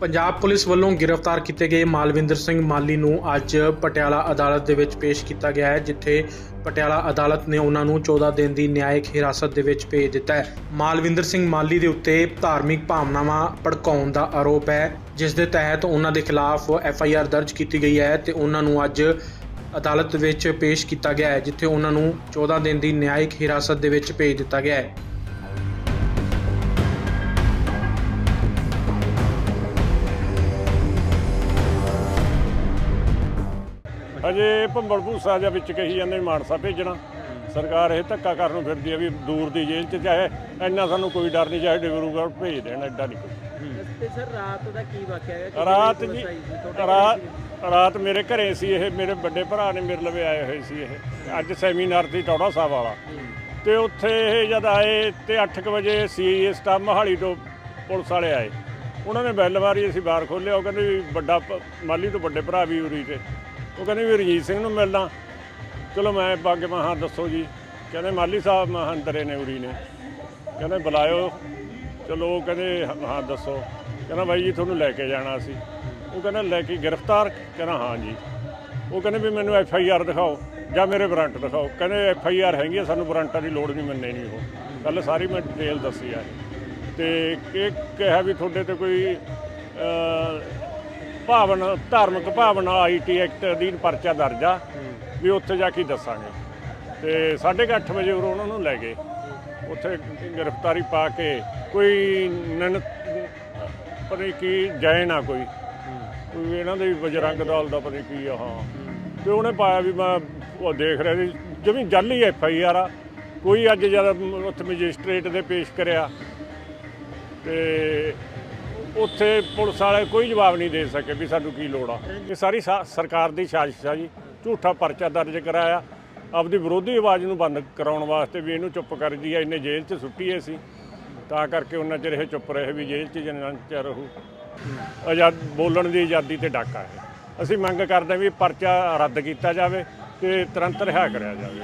Punjab police ਵੱਲੋਂ ਗ੍ਰਿਫਤਾਰ ਕੀਤੇ ਗਏ ਮਾਲਵਿੰਦਰ ਸਿੰਘ ਮਾਲੀ ਨੂੰ ਅੱਜ ਪਟਿਆਲਾ ਅਦਾਲਤ ਦੇ ਵਿੱਚ ਪੇਸ਼ ਕੀਤਾ ਗਿਆ ਹੈ, ਜਿੱਥੇ ਪਟਿਆਲਾ ਅਦਾਲਤ ਨੇ ਉਹਨਾਂ ਨੂੰ 14 ਦਿਨ ਦੀ ਨਿਆਇਕ ਹਿਰਾਸਤ ਦੇ ਵਿੱਚ ਭੇਜ ਦਿੱਤਾ ਹੈ। ਮਾਲਵਿੰਦਰ ਸਿੰਘ ਮਾਲੀ ਦੇ ਉੱਤੇ ਧਾਰਮਿਕ ਭਾਵਨਾਵਾਂ ਭੜਕਾਉਣ ਦਾ ਆਰੋਪ ਹੈ, ਜਿਸ ਦੇ ਤਹਿਤ ਉਹਨਾਂ ਦੇ ਖਿਲਾਫ ਐਫ ਆਈ ਆਰ ਦਰਜ ਕੀਤੀ ਗਈ ਹੈ ਤੇ ਉਹਨਾਂ ਨੂੰ ਅੱਜ ਅਦਾਲਤ ਵਿੱਚ ਪੇਸ਼ ਕੀਤਾ ਗਿਆ ਹੈ, ਜਿੱਥੇ ਉਹਨਾਂ ਨੂੰ 14 ਦਿਨ ਦੀ ਨਿਆਇਕ ਹਿਰਾਸਤ ਦੇ ਵਿੱਚ ਭੇਜ ਦਿੱਤਾ ਗਿਆ ਹੈ। ਅਜੇ ਭੰਬਲ ਭੂਸਾ ਜਾਂ ਵਿੱਚ ਕਹੀ ਜਾਂਦੇ ਵੀ ਮਾਨਸਾ ਭੇਜਣਾ। ਸਰਕਾਰ ਇਹ ਧੱਕਾ ਕਰਨ ਨੂੰ ਫਿਰਦੀ ਹੈ ਵੀ ਦੂਰ ਦੀ ਜੇਲ੍ਹ 'ਚ ਚਾਹੇ ਇੰਨਾ ਸਾਨੂੰ ਕੋਈ ਡਰ ਨਹੀਂ ਚਾਹੇ ਡਿਬਰੂਗੜ੍ਹ ਭੇਜ ਦੇਣ ਐਡਾ ਨਹੀਂ ਕੋਈ। ਤੇ ਸਰ ਰਾਤ ਦਾ ਕੀ ਵਾਕਿਆ ਹੈ? ਰਾਤ ਜੀ ਸੀ? ਰਾਤ ਸੀ? ਰਾਤ ਮੇਰੇ ਘਰੇ ਸੀ ਇਹ ਮੇਰੇ ਵੱਡੇ ਭਰਾ ਨੇ ਮੇਰੇ ਲਵੇ ਆਏ ਹੋਏ ਸੀ ਇਹ। ਅੱਜ ਸੈਮੀਨਾਰ ਸੀ ਟੌੜਾ ਸਾਹਿਬ ਵਾਲਾ। ਤੇ ਉੱਥੇ ਇਹ ਜਦ ਆਏ ਤੇ 8:00 ਵਜੇ ਸੀਏ ਸਟਾਫ ਮਹਾਲੀ ਤੋਂ ਪੁਲਿਸ ਵਾਲੇ ਆਏ। ਉਹਨਾਂ ਨੇ ਬੈਲ ਮਾਰੀ ਅਸੀਂ ਬਾਹਰ ਖੋਲ੍ਹਿਆ ਉਹ ਕਹਿੰਦੇ ਵੀ ਵੱਡਾ ਮਾਲੀ ਤੋਂ ਵੱਡੇ ਭਰਾ ਵੀ ਉਰੀ ਤੇ। ਉਹ ਕਹਿੰਦੇ ਵੀ ਰਣਜੀਤ ਸਿੰਘ ਨੂੰ ਮਿਲਣਾ ਚਲੋ ਮੈਂ ਬਾਗੇ ਮੈਂ ਹਾਂ ਦੱਸੋ ਜੀ। ਕਹਿੰਦੇ ਮਾਲੀ ਸਾਹਿਬ, ਮੈਂ ਅੰਦਰੇ ਨੇ, ਉਰੀ ਨੇ। ਕਹਿੰਦੇ ਬੁਲਾਇਓ। ਚਲੋ ਉਹ ਕਹਿੰਦੇ, ਹਾਂ- ਦੱਸੋ। ਕਹਿੰਦਾ ਬਾਈ ਜੀ, ਤੁਹਾਨੂੰ ਲੈ ਕੇ ਜਾਣਾ ਸੀ। ਉਹ ਕਹਿੰਦਾ, ਲੈ ਕੇ ਗ੍ਰਿਫਤਾਰ? ਕਹਿੰਦਾ, ਹਾਂ ਜੀ। ਉਹ ਕਹਿੰਦੇ ਵੀ ਮੈਨੂੰ ਐਫ ਆਈ ਆਰ ਦਿਖਾਓ, ਜਾਂ ਮੇਰੇ ਵਾਰੰਟ ਦਿਖਾਓ। ਕਹਿੰਦੇ ਐਫ ਆਈ ਆਰ ਹੈਗੀ ਆ, ਸਾਨੂੰ ਵਾਰੰਟਾਂ ਦੀ ਲੋੜ ਨਹੀਂ ਮੰਨੇ ਨਹੀਂ ਉਹ। ਕੱਲ ਸਾਰੀ ਮੈਂ ਡਿਟੇਲ ਦੱਸੀ ਆ। ਤੇ ਇਹ ਕਿਹਾ ਵੀ ਤੁਹਾਡੇ ਤੇ ਕੋਈ ਭਾਵਨਾ ਧਾਰਮਿਕ ਭਾਵਨਾ ਆਈਟੀ ਐਕਟ ਅਧੀਨ ਪਰਚਾ ਦਰਜ ਆ। ਵੀ ਉੱਥੇ ਜਾ ਕੇ ਦੱਸਾਂਗੇ। ਤੇ 8:30 ਵਜੇ ਉਰੋਂ ਉਹਨਾਂ ਨੂੰ ਲੈ ਗਏ। ਉੱਥੇ ਗ੍ਰਿਫਤਾਰੀ ਪਾ ਕੇ ਕੋਈ ਨਨ ਨੀ ਕੀ ਜੈਨ ਆ ਕੋਈ। ਕੋਈ ਇਹਨਾਂ ਦੇ ਬਜਰੰਗ ਦਲ ਦਾ ਨੀ ਕੀ ਆ ਹਾਂ। ਤੇ ਉਹਨੇ ਪਾਇਆ ਵੀ ਮੈਂ ਉਹ ਦੇਖ ਰਿਹਾ ਸੀ ਜਿਵੇਂ ਜਾਲੀ ਐਫ ਆਈ ਆਰ ਆ। ਕੋਈ ਅੱਜ ਜਦ ਉੱਥੇ ਮੈਜਿਸਟ੍ਰੇਟ ਦੇ ਪੇਸ਼ ਕਰਿਆ। ਤੇ ਉੱਥੇ ਪੁਲਿਸ ਵਾਲੇ ਕੋਈ ਜਵਾਬ ਨਹੀਂ ਦੇ ਸਕੇ ਵੀ ਸਾਨੂੰ ਕੀ ਲੋੜ ਆ। ਇਹ ਸਾਰੀ ਸਾ- ਸਰਕਾਰ ਦੀ ਸਾਜ਼ਿਸ਼ ਆ ਜੀ। ਝੂਠਾ ਪਰਚਾ ਦਰਜ ਕਰਾਇਆ। ਆਪਦੀ ਵਿਰੋਧੀ ਆਵਾਜ਼ ਨੂੰ ਬੰਦ ਕਰਾਉਣ ਵਾਸਤੇ ਵੀ ਇਹਨੂੰ ਚੁੱਪ ਕਰ ਜੀ ਇਹਨੇ ਜੇਲ੍ਹ 'ਚ ਸੁੱਟੀ ਸੀ। ਤਾਂ ਕਰਕੇ ਉਹਨਾਂ ਚਿਰ ਇਹ ਚੁੱਪ ਰਹੇ ਵੀ ਜੇਲ੍ਹ 'ਚ ਜਿੰਨਾ ਚਿਰ ਰਹੂ। ਆਜ਼ਾਦ ਬੋਲਣ ਦੀ ਆਜ਼ਾਦੀ ਤੇ ਡਾਕਾ ਹੈ। ਅਸੀਂ ਮੰਗ ਕਰਦੇ ਹਾਂ ਵੀ ਪਰਚਾ ਰੱਦ ਕੀਤਾ ਜਾਵੇ ਤੇ ਤੁਰੰਤ ਰਿਹਾ ਕਰਿਆ ਜਾਵੇ।